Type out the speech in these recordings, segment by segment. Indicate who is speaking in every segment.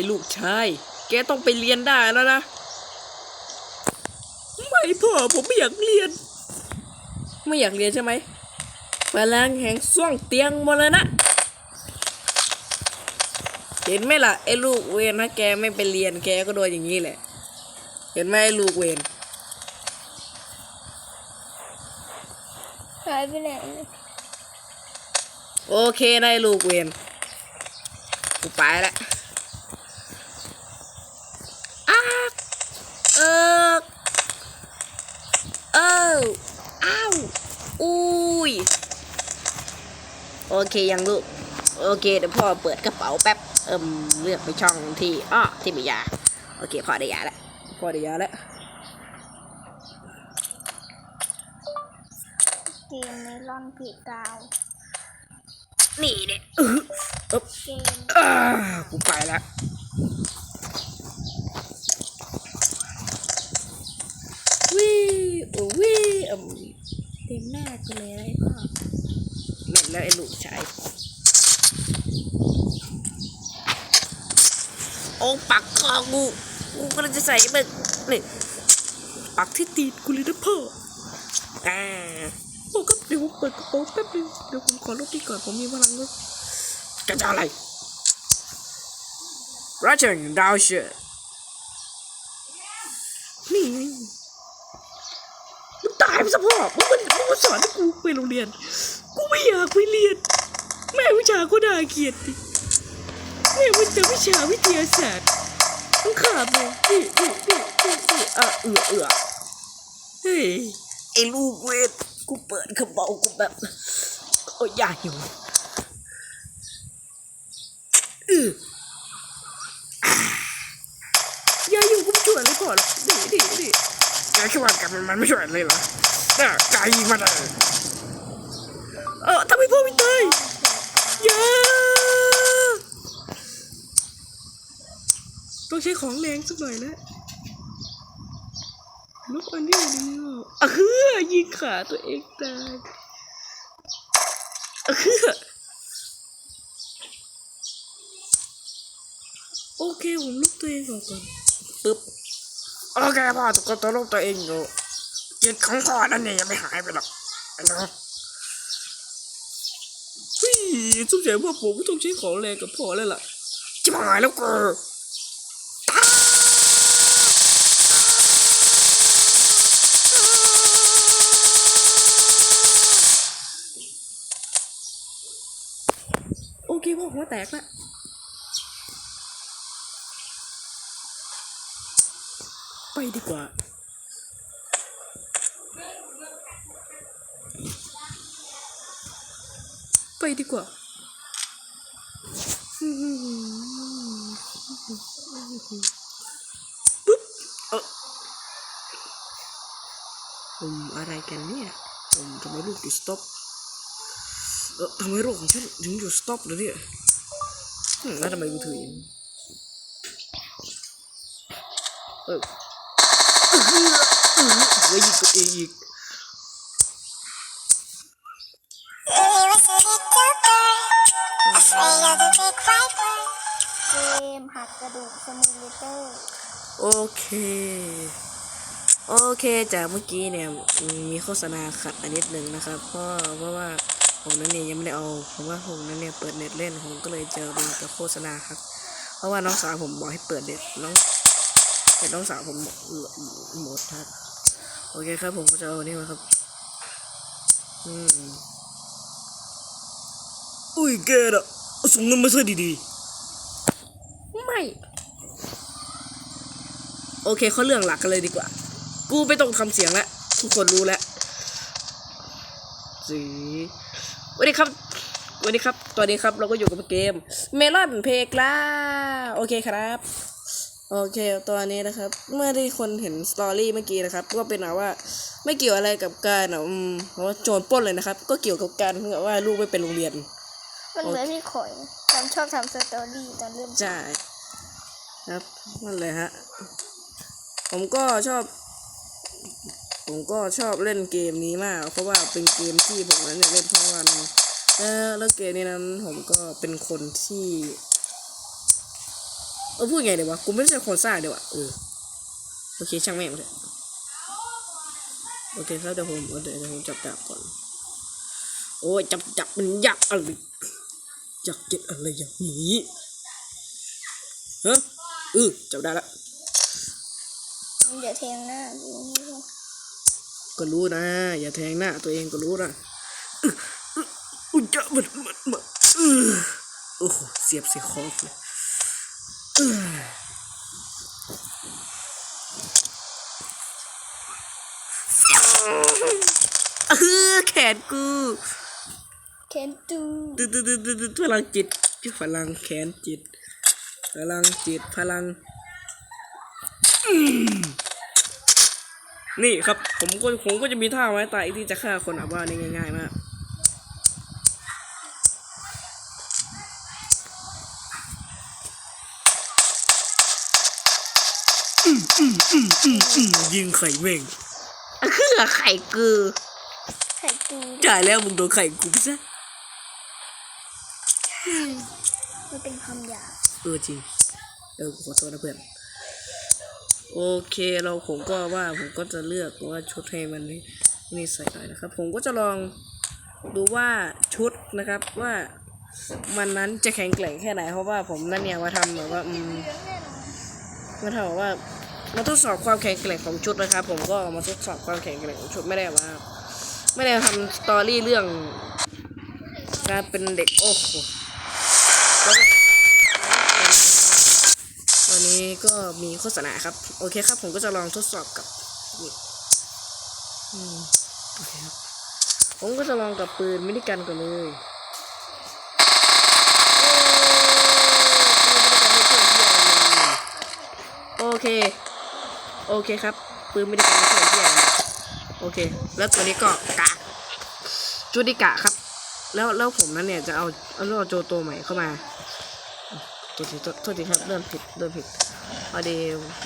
Speaker 1: ไอ้ลูกชาย แกต้องไปเรียนได้แล้วนะ ไม่พ่อผมไม่อยากเรียน ไม่อยากเรียนใช่ไหมพลังแห่งส่วงเตียงมรณะเห็นไหมล่ะไอ้ลูกเวนถ้าแกไม่ไปเรียนแกก็โดนอย่างนี้แหละ เห็นไหมไอ้ลูกเวน
Speaker 2: หายไปไหน
Speaker 1: โอเคนะไอ้ลูกเวนกูไปละอ้าเออเอออ้าวอุ้ย โอเคยังลูก โอเคเดี๋ยวพ่อเปิดกระเป๋าแป๊บ เอิมเลือกไปช่องที่อ้อที่มียา โอเคพ่อได้ยาแล้วพ่อได้ยาแล้ว
Speaker 2: เกมเมลอนผีกาว
Speaker 1: นี่เนี่ยอื้ออึ๊บ
Speaker 2: เกม
Speaker 1: อ่ากูไปแล้ววิโอ้วิเอิม
Speaker 2: เต็มหน้ากูเลยไอ้พ่อ
Speaker 1: แล้วไอ้ลูกชายโอ้ปักคอกูกูกำลังจะใส่มึงนี่ปักที่ตีนกูเลยนะพ่ออ่าโอ้ครับเดี๋ยวผมเปิดกระโปรงแป๊บนึงเดี๋ยวผมขอลบนี่ก่อนผมมีพลังลบกระจะอะไรรัชงดาวเชอร์นี่ไงมึงตายไปซะพ่อมึงมันมึงมาสอนให้กูไปโรงเรียน กูไม่อยากไปเรียน แม่วิชาก็น่าเกลียดดิแม่มันจะวิชาวิทยาศาสตร์ต้องขาดเลยนี่นี่นี่นี่นี่อะเอือเอือเฮ้ยไอ้ลูกเวทกูเปิดกระเป๋ากูแบบโอ้ยอยากอยู่อือออย่าอยู่กูไม่ช่วยเลยก่อนหรอกดิดิดิ แคิดว่ากันมันไม่ช่วยเลยเหรอน่ะกายยิงมาเลยเออทำไมพ่อไม่ตายอย่าต้องใช้ของแรงสักหน่อยแล้วลูกอันนี้นี่อะคือยิงขาตัวเองตายอะคือโอเคผมลุกตัวเองก่อน อเคพ่อตัวก็ตัวลุกตัวเองอยู่จิตของพ่อนั่นเนี่ยยังไม่หายไปหรอกไอ้น้องเฮ้ยสงสัยว่าผมต้องใช้ของแรงกับพ่อแล้วล่ะจิบหายแล้วกูโอเคพ่อหัวแตกละ ไปดีกว่า ไปดีกว่าปุ๊บเออผมอะไรกันเนี่ย ผมทำไมลูกติดสต็อปเออทำไมโรคของฉันถึงอยู่สต็อปเลยเนี่ยแล้วทำไมกูถืออย่างนี้เออเออ เออเฮ้ยยิงตัวเองอีก
Speaker 2: เกมหักกระดูกซิมูเลเตอร์
Speaker 1: โอเค โอเคจากเมื่อกี้เนี่ยมีโฆษณาขัดอันนิดหนึ่งนะครับ เพราะเพราะว่าผมนั้นเนี่ยยังไม่ได้เอาผมว่าผมนั้นเนี่ยเปิดเน็ตเล่นผมก็เลยเจอดูแต่โฆษณาครับ เพราะว่าน้องสาวผมบอกให้เปิดเน็ตน้อง แต่น้องสาวผมหมดครับ โอเคครับผมก็จะเอาอันนี่มาครับ อืม อุ้ยแกอะส่งเงินมาซื้อดีๆ ไม่ โอเคเขาเรื่องหลักกันเลยดีกว่า กูไม่ต้องทำเสียงแล้ว ทุกคนรู้แล้วสีสวัสดีครับสวัสดีครับ ตอนนี้ครับเราก็อยู่กับเกม เมลอนเพกล้า โอเคครับ โอเคตอนนี้นะครับ เมื่อที่คนเห็นสตอรี่เมื่อกี้นะครับ ก็เป็นแบบว่าไม่เกี่ยวอะไรกับการอะอืมเพราะว่าโจรปล้นเลยนะครับ ก็เกี่ยวกับการที่แบบว่าลูกไม่เป็นโรงเรียน
Speaker 2: มันเหมือนพี่ข่อยทำชอบทำสตอรี่ตอนเริ่ม
Speaker 1: ใช่ครับนั่นเลยฮะผมก็ชอบ ผมก็ชอบเล่นเกมนี้มาก เพราะว่าเป็นเกมที่ผมนั้นเนี่ยเล่นทั้งวันแล้วแล้วเกมนี้นั้นผมก็เป็นคนที่ อพูดไงเดี๋ยววะกูไม่ใช่คนสร้างเดี๋ยววะเออโอเคช่างแม่งเลยโอเคครับเดี๋ยวผมเดี๋ยวเดี๋ยวผมจับดาบก่อน โอ้ยจับจับมันยากอะไรอยากเก็บอะไรอย่างนี้ฮะเออจับได้ละ
Speaker 2: มึงอย่าแทงหน้าดูนี่ก่อน
Speaker 1: ก็รู้นะ อย่าแทงหน้าตัวเองก็รู้นะอื้ออื้ออุ้ยจะมันมันมันเออโอ้โหเสียบเสียคอเลย เออเออแขนกู
Speaker 2: แคนตู
Speaker 1: ตึ๊ดตึ๊ดตึ๊ดตึ๊ดตึ๊ดพลังจิตพลังแขนจิต พลังจิตพลังอืมนี่ครับ ผมก็ผมก็จะมีท่าไม้ตายที่จะฆ่าคนอะว่านี่ง่ายๆมาก อืมอืมอืมอืมอืม ยิงไข่เม่งอะคือไข่กู
Speaker 2: ไข่ตู
Speaker 1: จ่ายแล้วมึงโดนไข่กูไปซะ
Speaker 2: มันเป็นคำหยาบ
Speaker 1: เออจริง เออขอโทษนะเพื่อน โอเคเราผมก็ว่าผมก็จะเลือกว่าชุดให้มันนี่นี่ใส่ได้นะครับ ผมก็จะลองดูว่าชุดนะครับว่ามันนั้นจะแข็งแกร่งแค่ไหนเพราะว่าผมนั่นเนี่ยมาทำแบบว่าอืมมาทำแบบว่า มาทดสอบความแข็งแกร่งของชุดนะครับ ผมก็มาทดสอบความแข็งแกร่งของชุดไม่ได้ว่าไม่ได้ทำสตอรี่เรื่อง การเป็นเด็กโอ้โหวันนี้ก็มีโฆษณาครับ โอเคครับ ผมก็จะลองทดสอบกับนี่อืมโอเคครับผมก็จะลองกับปืนมินิกันก่อนเลยโอ้ปืนมินิกันไม่ช่วยเหี้ยอะไรเลยโอเค โอเคครับปืนมินิกันไม่ช่วยเหี้ยอะไรเลยโอเค แล้วตัวนี้ก็กะจูดิกะครับ แล้วแล้วผมนั้นเนี่ยจะเอาเอาเอาโจโตใหม่เข้ามาโทษทีโทษโทษทีครับเริ่มผิดเริ่มผิดพอดี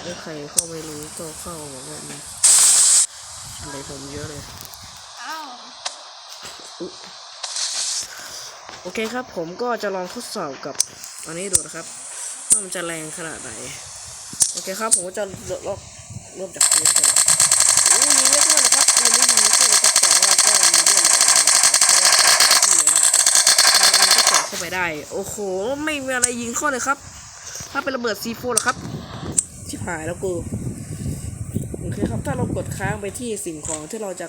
Speaker 1: ไม่ใครเข้าไม่รู้ก็เข้าแบบว่ามีอะไรผมเยอะเลย
Speaker 2: อ้าว
Speaker 1: อุ๊ยโอเคครับ ผมก็จะลองทดสอบกับอันนี้ดูนะครับว่ามันจะแรงขนาดไหนโอเคครับ ผมก็จะเริ่ม เริ่มจากปืนก่อนโอ้ยยิงไม่ทั่วเลยครับปืนนี้ยิงไม่ทั่วเลยครับแต่ว่าก็มีเรื่องหลายอย่างครับเพราะว่าที่นะบางอันก็เจาะเข้าไปได้ โอ้โห ไม่มีอะไรยิงเข้าเลยครับ ถ้าเป็นระเบิดซีโฟหรอครับชิบหายแล้วกูโอเคครับถ้าเรากดค้างไปที่สิ่งของที่เราจะ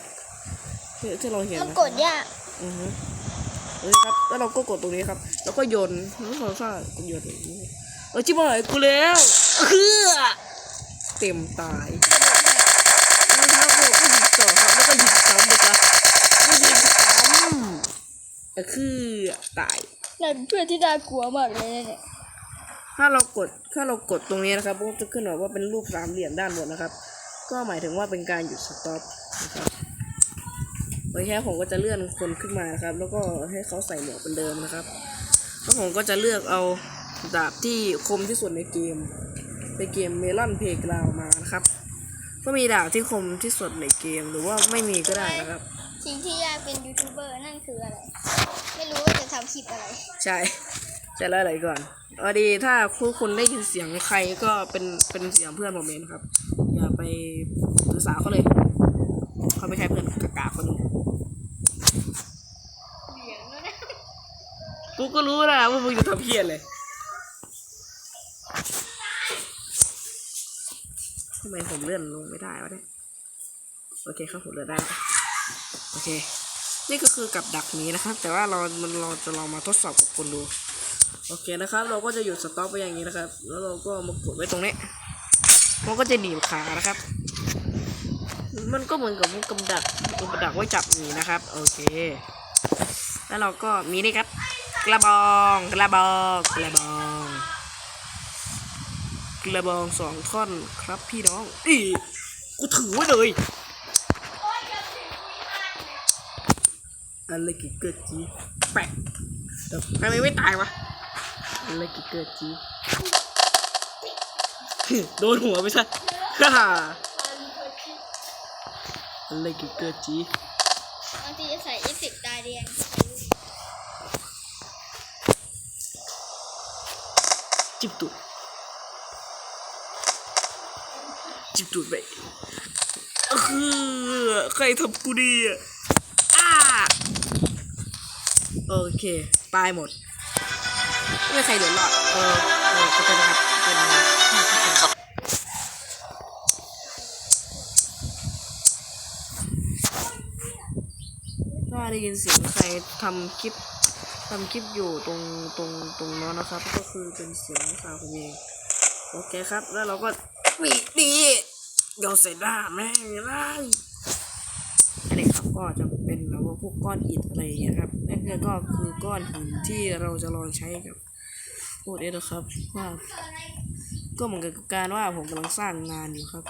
Speaker 1: ที่ที่เราเห็น
Speaker 2: ต้อง
Speaker 1: นะ
Speaker 2: กดยาก
Speaker 1: อือฮึเฮ้ยครับ แล้วเราก็กดตรงนี้ครับ แล้วก็โยนแล้วเราก็โยนอย่างนี้เออชิบหายกูแล้วเฮือเต็มตายแล้วครับผมก็ยิงต่อครับ แล้วก็ยิงซ้ำไปครับก็ยิงซ้ำเออคือตาย
Speaker 2: นั่นเพื่อนที่น่ากลัวมากเลยนะเนี่ย
Speaker 1: ถ้าเรากดถ้าเรากดตรงนี้นะครับก็จะขึ้นแบบว่าเป็นรูปสามเหลี่ยมด้านบนนะครับ ก็หมายถึงว่าเป็นการหยุดสต็อปนะครับโอเคผมก็จะเลื่อนคนขึ้นมานะครับ แล้วก็ให้เขาใส่หมวกเป็นเดิมนะครับแล้วผมก็จะเลือกเอาดาบที่คมที่สุดในเกม ในเกมเมลอนเพลกราวมานะครับ ก็มีดาบที่คมที่สุดในเกมหรือว่าไม่มีก็ได้นะครับ
Speaker 2: สิ่งที่ยากเป็นยูทูบเบอร์นั่นคืออะไร ไม่รู้ว่าจะทำคลิปอะไร
Speaker 1: ใช่จะแล้วอะไรก่อนพอดีถ้าคู่คุณได้ยินเสียงใครก็เป็นเป็นเสียงเพื่อนผมเองนะครับ อย่าไปถือสาเขาเลย เขาไม่ใช่เพื่อนกากาคนนึงกูก็รู้นะว่ามึงจะทำเพี้ยนเลยำไมผมเลื่อนลงไม่ได้วะเนี่ยโอเคครับผมเลื่อนได้โอเค นี่ก็คือกับดักนี้นะครับ แต่ว่าเรามันเราจะลองมาทดสอบกับคนดู โอเคนะครับ เราก็จะหยุดสต็อปไปอย่างนี้นะครับ แล้วเราก็มากดไว้ตรงนี้มันก็จะหนีบขานะครับ มันก็เหมือนกับกับดักกับดักไว้จับหนีนะครับ โอเค แล้วเราก็มีนี่ครับ กระบอง กระบอง กระบอง กระบองสองท่อนครับพี่น้องอีกูถือไว้เลยอะไรกิเกิดจีแปะแต่ทำไมไม่ตายวะอะไรกิเกิดจีโดนหัวไปซะฮ่าฮ่าอะไรกิเกิดจี
Speaker 2: จิ
Speaker 1: บตูดไปเออใครทำกูดีอะโอเคตายหมด ไม่ใครเหลือรอดเออเออขอโทษนะครับเป็นถ้าได้ยินเสียงใครทำคลิปทำคลิปอยู่ตรงตรงตรงนั้นนะครับ ก็คือเป็นเสียงสาวผมเองโอเคครับ แล้วเราก็ วีดีโยนใส่หน้าแม่งเลยอันนี้ครับก็จะเป็นแบบว่าพวกก้อนอิฐอะไรอย่างเงี้ยครับนั่นก็คือก้อนหินที่เราจะลองใช้กับพวกนี้นะครับว่าก็เหมือนกับการว่าผมกำลังสร้างงานอยู่ครับ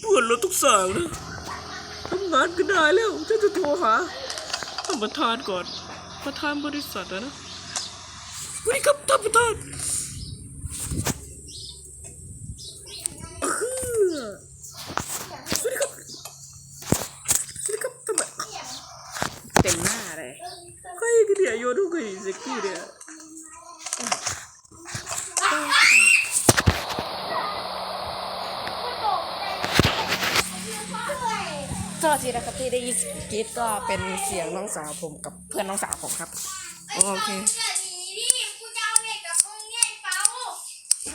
Speaker 1: เพื่อนเราต้องสั่งนะำงานก็ได้แล้วฉันจะโทรหาท่านประธานก่อน ประธานบริษัทนะสวัสดีครับท่านประธานอื้อสวัสดีครับสวัสดีครับทำไมเต็มหน้าเลยใครกันเนี่ยโยนทุกคนเซ็กซี่เนี่ย โทษทีนะครับที่ได้ยินเสียงกรีดก็เป็นเสียงน้องสาวผมกับเพื่อนน้องสาวผมครับ โอเค
Speaker 2: อย่าหนีดิกูจะเอาเด็กกับมึงเนี่ยไอ้เป้า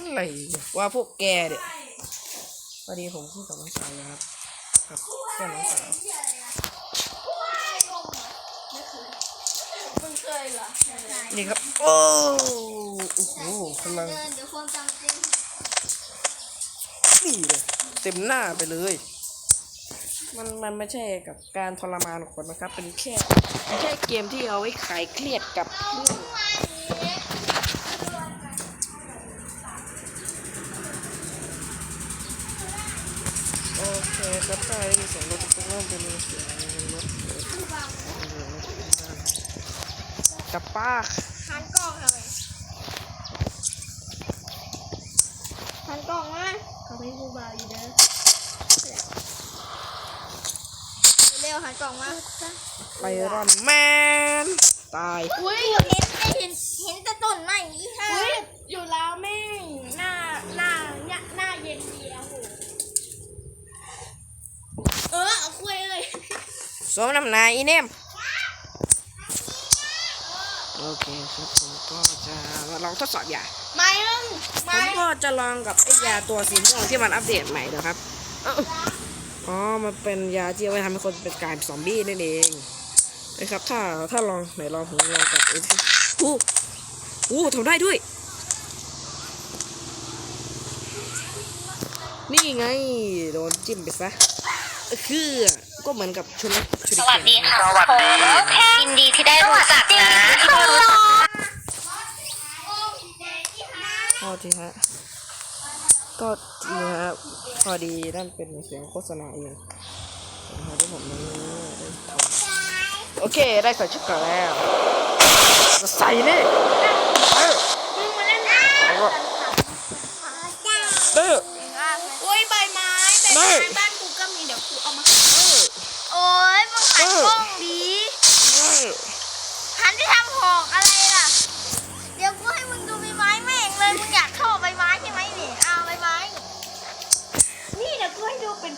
Speaker 1: อะไรว่าพวกแกเนี่ยพอดีผมพูดกับน้องสาวอยู่ครับกับเพื่อนน้องสาว
Speaker 2: มึงเคยเหรอ
Speaker 1: นี่ครับ โอ้โอ้โหกำลัง
Speaker 2: เดินเดี๋ยวความจำเต็ม
Speaker 1: นี่เลยเต็มหน้าไปเลย มันมันไม่ใช่กับการทรมานคนนะครับ เป็นแค่เป็นแค่เกมที่เอาไว้ขายเครียดกับเพื่อนโอเคครับถ้าได้ยินเสียงรถตุ๊กเริ่มเป็นเสียงรถเปิดกับป้า
Speaker 2: หันกล้องทำไมหันกล้องไหมเขาไม่กูบาอยู่เด้อ เร็วหันกล้องมา
Speaker 1: ไปรอนแมน ตาย
Speaker 2: อุ้ยเห็นได้เห็นเห็นแต่ต้นไม้อีห่า
Speaker 3: เฮ้ยอยู่แล้วแม่งหน้าหน้าหน้าหน้าเย็นดีแล้วโห
Speaker 2: เออเอาคุยเลย
Speaker 1: สวมน้ำหนายอีเนมโอเคครับผมก็จะมาลองทดสอบยา
Speaker 3: ไม่มึง
Speaker 1: ผ
Speaker 3: ไม่
Speaker 1: มก็จะลองกับไอ้ยาตัวสีม่วงที่มันอัปเดตใหม่นะครับเอ้าอ๋อ มันเป็นยาที่เอาไว้ทำให้คนเป็นกลายเป็นซอมบี้นั่นเองนะครับ ถ้าถ้าลองไหนลองผมลองกับไอ้ที่อู้อู้ทำได้ด้วย นี่ไง โดนจิ้มไปซะคือก็เหมือนกับชุดชุด
Speaker 4: สวัสดีค่ะผมยินดีที่ได้รู้จักนะที่ได้รู้จัก
Speaker 1: พอทีฮะ ก็ทีฮะพอดีนั่นเป็นเสียงโฆษณาเองนะครับที่ผมนั้นได้ทำโอเคได้ใส่ชุดก่อนแล้วจะใส่นี่เออ
Speaker 3: มึงมาเล่นนะ
Speaker 1: แล้วก็เออ
Speaker 3: โอ้ยใบไม้ใบ
Speaker 1: ไม่
Speaker 3: ไม้บ้านกูก็มีเดี๋ยวกูเอามา
Speaker 2: โอ้ยมึงหันกล้องดี
Speaker 1: เออ
Speaker 2: หันที่ทำหอกอะไรล่ะ มึ